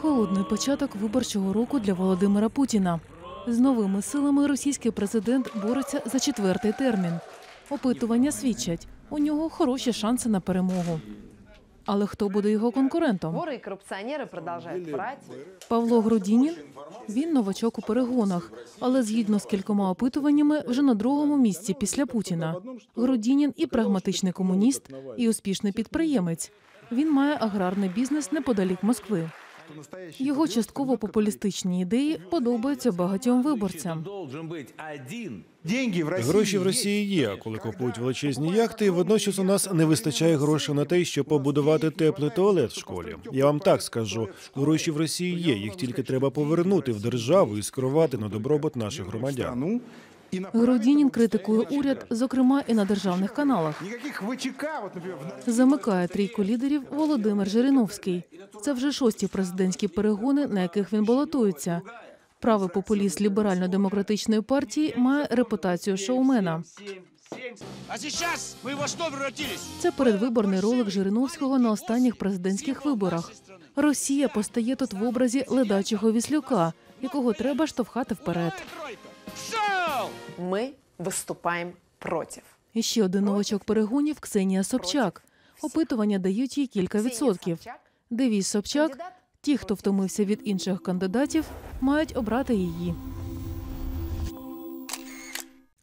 Холодний початок виборчого року для Володимира Путіна. З новими силами російський президент бореться за четвертий термін. Опитування свідчать, у нього хороші шанси на перемогу. Але хто буде його конкурентом? Воры и коррупционеры продолжают врать. Павло Грудінін? Він новачок у перегонах, але згідно з кількома опитуваннями вже на другому місці після Путіна. Грудінін і прагматичний комуніст, і успішний підприємець. Він має аграрний бізнес неподалік Москви. Його частково популістичні ідеї подобаються багатьом виборцям. должен быть один в Росії Гроші в є. Росії є, коли купують величезні яхти. Водночас у нас не вистачає грошей на те, щоб побудувати теплий туалет в школі. Я вам так скажу: гроші в Росії є. Їх тільки треба повернути в державу і скерувати на добробут наших громадян. Грудінін критикує уряд, зокрема і на державних каналах. Замикає трійку лідерів Володимир Жириновський. Це вже шості президентські перегони, на яких він балотується. Правий популіст ліберально-демократичної партії має репутацію шоумена. А во что превратились? Це передвиборний ролик Жириновського на останніх президентських виборах. Росія постає тут в образі ледачого віслюка, якого треба штовхати вперед. Шел! Мы выступаем против. І ще один новачок перегонів Ксенія Собчак. Опитування дають їй кілька відсотків. Девіз Собчак ті, хто втомився від інших кандидатів, мають обрати її.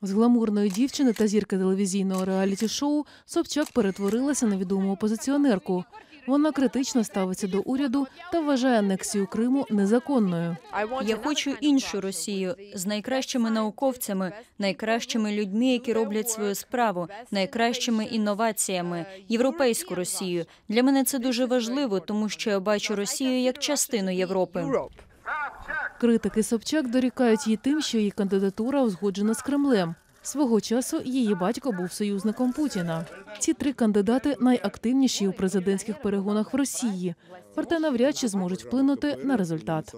З гламурної дівчини та зірки телевізійного реаліті-шоу Собчак перетворилася на відому опозиціонерку. Вона критично ставиться до уряду та вважає анексію Криму незаконною. Я хочу іншу Росію з найкращими науковцями, найкращими людьми, які роблять свою справу, найкращими інноваціями, європейську Росію. Для мене це дуже важливо, тому що я бачу Росію як частину Європи. Критики Собчак дорікають їй тим, що її кандидатура узгоджена з Кремлем. Свого часу її батько був союзником Путіна. Ці три кандидати найактивніші у президентських перегонах в Росії, проте навряд чи зможуть вплинути на результат.